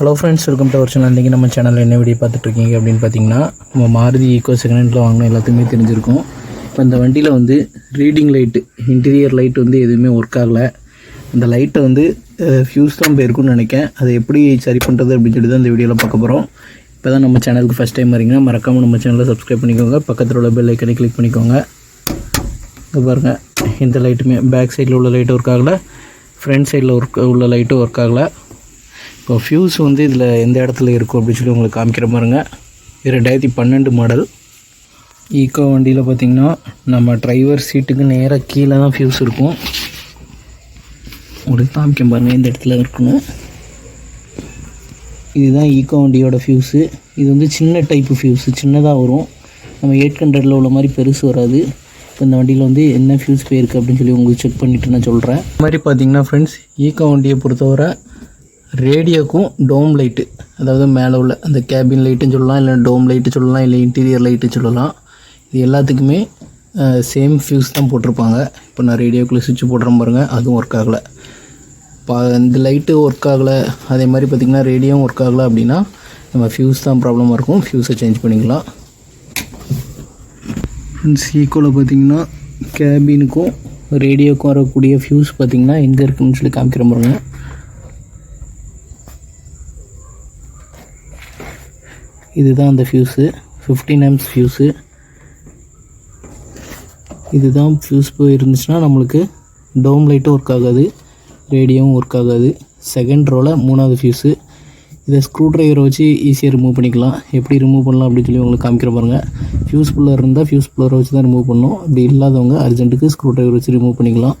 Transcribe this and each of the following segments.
Hello friends welcome to our channel இன்றைக்கி நம்ம சேனலில் என்ன வீடியோ பார்த்துட்ருக்கீங்க அப்படின்னு பார்த்தீங்கன்னா நம்ம மாருதி ஈக்கோ செகண்ட் ஹேண்டில் வாங்கினோம் எல்லாத்துக்குமே தெரிஞ்சிருக்கும். இப்போ இந்த வண்டியில் வந்து ரீடிங் லைட்டு இன்டீரியர் லைட் வந்து எதுவுமே ஒர்க் ஆகலை. இந்த லைட்டை வந்து ஃபியூஸ் தான் போயிருக்குன்னு நினைக்கேன் அதை எப்படி சரி பண்ணுறது அப்படின்னு சொல்லி தான் இந்த வீடியோவில் பார்க்க போகிறோம் இப்போ தான் நம்ம சேனலுக்கு ஃபஸ்ட் டைம் வரீங்கன்னா மறக்காமல் நம்ம சேனலை சப்ஸ்கிரைப் பண்ணிக்கோங்க. பக்கத்தில் உள்ள பெல் ஐக்கனை கிளிக் பண்ணிக்கோங்க. இங்கே பாருங்கள் இந்த லைட்டுமே பேக் சைடில் உள்ள லைட்டு ஒர்க் ஆகலை. ஃப்ரண்ட் சைடில் ஒர்க் உள்ள லைட்டும் ஒர்க் ஆகலை. இப்போ ஃப்யூஸ் வந்து இதில் எந்த இடத்துல இருக்கும் அப்படின்னு சொல்லி உங்களுக்கு காமிக்கிற பாருங்க. இது ரெண்டாயிரத்தி பன்னெண்டு மாடல் ஈக்கோ வண்டியில் பார்த்திங்கன்னா நம்ம டிரைவர் சீட்டுக்கு நேராக கீழே தான் ஃப்யூஸ் இருக்கும். உங்களுக்கு காமிக்க பாருங்கள் இந்த இடத்துல இருக்கணும் இதுதான் ஈக்கோ வண்டியோட ஃப்யூஸு இது வந்து சின்ன டைப்பு ஃப்யூஸு சின்னதாக வரும். நம்ம எயிட் ஹண்ட்ரடில் உள்ள மாதிரி பெருசு வராது. இப்போ இந்த வண்டியில் வந்து என்ன ஃப்யூஸ் போயிருக்கு அப்படின்னு சொல்லி உங்களுக்கு செக் பண்ணிவிட்டு நான் சொல்கிறேன் இந்த மாதிரி பார்த்தீங்கன்னா ஃப்ரெண்ட்ஸ் ஈக்கோ வண்டியை பொறுத்தவரை ரேடியோக்கும் டோம் லைட்டு. அதாவது மேலே உள்ள அந்த கேபின் லைட்டுன்னு சொல்லலாம் இல்லை டோம் லைட்டு சொல்லலாம் இல்லை இன்டீரியர் லைட்டு சொல்லலாம். இது எல்லாத்துக்குமே சேம் ஃபியூஸ் தான் போட்டிருப்பாங்க. இப்போ நான் ரேடியோக்குள்ளே சுவிட்ச் போடுறேன் பாருங்கள் அதுவும் ஒர்க் ஆகலை. இப்போ இந்த லைட்டு ஒர்க் ஆகலை. அதே மாதிரி பார்த்திங்கன்னா ரேடியோவும் ஒர்க் ஆகலை அப்படின்னா நம்ம ஃபியூஸ் தான் ப்ராப்ளமாக இருக்கும். ஃபியூஸை சேஞ்ச் பண்ணிக்கலாம். ஃப்ரெண்ட்ஸ் ஈக்குவலாக பார்த்தீங்கன்னா கேபினுக்கும் ரேடியோக்கும் வரக்கூடிய ஃபியூஸ் பார்த்தீங்கன்னா எங்கே இருக்குன்னு சொல்லி காமிக்கிற பாருங்கள் இதுதான் அந்த ஃபியூஸு ஃபிஃப்டீன் எம்ஸ் ஃபியூஸு இதுதான் ஃபியூஸ் போய் இருந்துச்சுன்னா நம்மளுக்கு டோம் லைட்டும் ஒர்க் ஆகாது ரேடியோவும் ஒர்க் ஆகாது. செகண்ட் ரோவில் மூணாவது ஃபியூஸு இதை ஸ்க்ரூ ட்ரைவரை வச்சு ஈஸியாக ரிமூவ் பண்ணிக்கலாம். எப்படி ரிமூவ் பண்ணலாம் அப்படின்னு சொல்லி உங்களுக்கு காமிக்கிற பாருங்கள் ஃபியூஸ் புல்லர் இருந்தால் ஃபியூஸ் புல்லரை வச்சு தான் ரிமூவ் பண்ணணும். அப்படி இல்லாதவங்க அர்ஜென்ட்டுக்கு ஸ்க்ரூ ட்ரைவர் வச்சு ரிமூவ் பண்ணிக்கலாம்.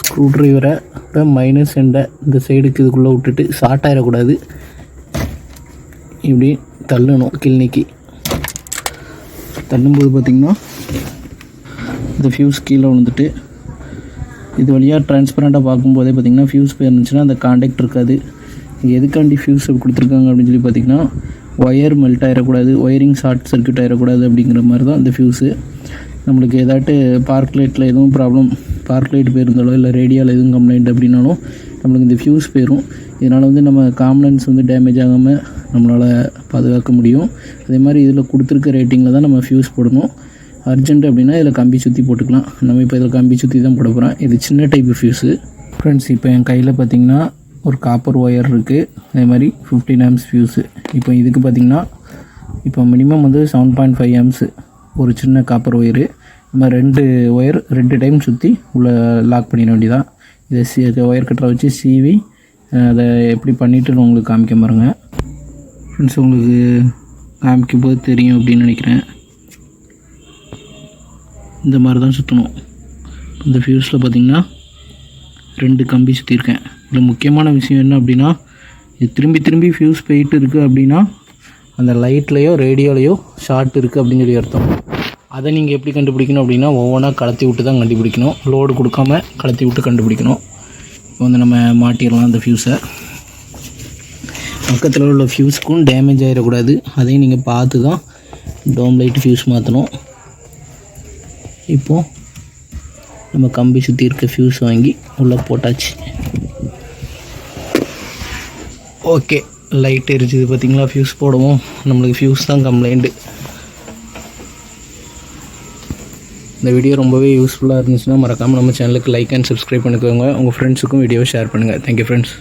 ஸ்க்ரூ ட்ரைவரை மைனஸ் எண்டை இந்த சைடுக்கு இதுக்குள்ளே விட்டுட்டு ஷார்ட் ஆகிடக்கூடாது இப்படி தள்ளணும் கிளினிக்கு தள்ளும்போது பார்த்திங்கன்னா இந்த ஃபியூஸ் கீழே விழுந்துட்டு இது வழியாக டிரான்ஸ்பரண்ட்டாக பார்க்கும்போதே பார்த்திங்கன்னா ஃபியூஸ் போயிருந்துச்சுன்னா அந்த காண்டாக்ட் இருக்காது. எதுக்காண்டி ஃபியூஸ் கொடுத்துருக்காங்க அப்படின்னு சொல்லி பார்த்திங்கன்னா ஒயர் மெல்ட் ஆகிடக்கூடாது ஒயரிங் ஷார்ட் சர்க்யூட் ஆகிடக்கூடாது அப்படிங்கிற மாதிரி தான் இந்த ஃபியூஸு நம்மளுக்கு ஏதாட்டு பார்க்லைட்டில் எதுவும் ப்ராப்ளம் பார்க் லைட் போயிருந்தாலோ இல்லை ரேடியோவில் எதுவும் கம்ப்ளைண்ட் அப்படின்னாலும் நம்மளுக்கு இந்த ஃபியூஸ் போயிடும் இதனால் வந்து நம்ம காம்பனன்ஸ் வந்து டேமேஜ் ஆகாமல் நம்மளால் பாதுகாக்க முடியும். அதே மாதிரி இதில் கொடுத்துருக்க ரேட்டிங்கில் தான் நம்ம ஃபியூஸ் போடணும். அர்ஜென்ட் அப்படின்னா இதில் கம்பி சுற்றி போட்டுக்கலாம். நம்ம இப்போ இதில் கம்பி சுற்றி தான் போட போகிறோம் இது சின்ன டைப் ஃபியூஸு ஃப்ரெண்ட்ஸ் இப்போ என் கையில் பார்த்திங்கன்னா ஒரு காப்பர் ஒயர் இருக்குது அதே மாதிரி ஃபிஃப்டீன் ஆம்ஸ் ஃபியூஸு இப்போ இதுக்கு பார்த்திங்கன்னா இப்போ மினிமம் வந்து செவன் பாயிண்ட் ஃபைவ் ஆம்ஸு ஒரு சின்ன காப்பர் ஒயரு நம்ம ரெண்டு ஒயர் ரெண்டு டைம் சுற்றி உள்ளே லாக் பண்ணிட வேண்டியதான் இதை சி ஒயர் கட்டரை வச்சு சீவி அதை எப்படி பண்ணிட்டு உங்களுக்கு காமிக்க பாருங்க. ஃப்ரெண்ட்ஸ் உங்களுக்கு காமிக்கும் போது தெரியும் அப்படின்னு நினைக்கிறேன். இந்த மாதிரி தான் சுற்றணும் இந்த ஃபியூஸில் பார்த்திங்கன்னா ரெண்டு கம்பி சுற்றிருக்கேன் இதில் முக்கியமான விஷயம் என்ன அப்படின்னா இது திரும்பி திரும்பி ஃபியூஸ் போயிட்டு இருக்குது அப்படின்னா அந்த லைட்லேயோ ரேடியோலையோ ஷார்ட் இருக்குது அப்படின்னு சொல்லி அர்த்தம். அதை நீங்கள் எப்படி கண்டுபிடிக்கணும் அப்படின்னா ஒவ்வொன்றா கலத்தி விட்டு தான் கண்டுபிடிக்கணும். லோடு கொடுக்காம கலத்தி விட்டு கண்டுபிடிக்கணும். இப்போ வந்து நம்ம மாட்டிடலாம் அந்த ஃபியூஸை பக்கத்தில் உள்ள ஃபியூஸ்க்கும் டேமேஜ் ஆகிடக்கூடாது அதையும் நீங்கள் பார்த்து தான் டோம் லைட் ஃபியூஸ் மாற்றணும் இப்போது நம்ம கம்பி சுற்றி இருக்க ஃபியூஸ் வாங்கி உள்ளே போட்டாச்சு. ஓகே லைட் எரிச்சுது பார்த்தீங்களா ஃபியூஸ் போடுவோம். நம்மளுக்கு ஃபியூஸ் தான் கம்ப்ளைண்ட்டு இந்த வீடியோ ரொம்பவே யூஸ்ஃபுல்லாக இருந்துச்சுன்னா மறக்காமல் நம்ம சேனலுக்கு லைக் அண்ட் சப்ஸ்கிரைப் பண்ணிக்கோங்க. உங்கள் ஃப்ரெண்ட்ஸுக்கும் வீடியோவை ஷேர் பண்ணுங்கள் தேங்க்யூ ஃப்ரெண்ட்ஸ்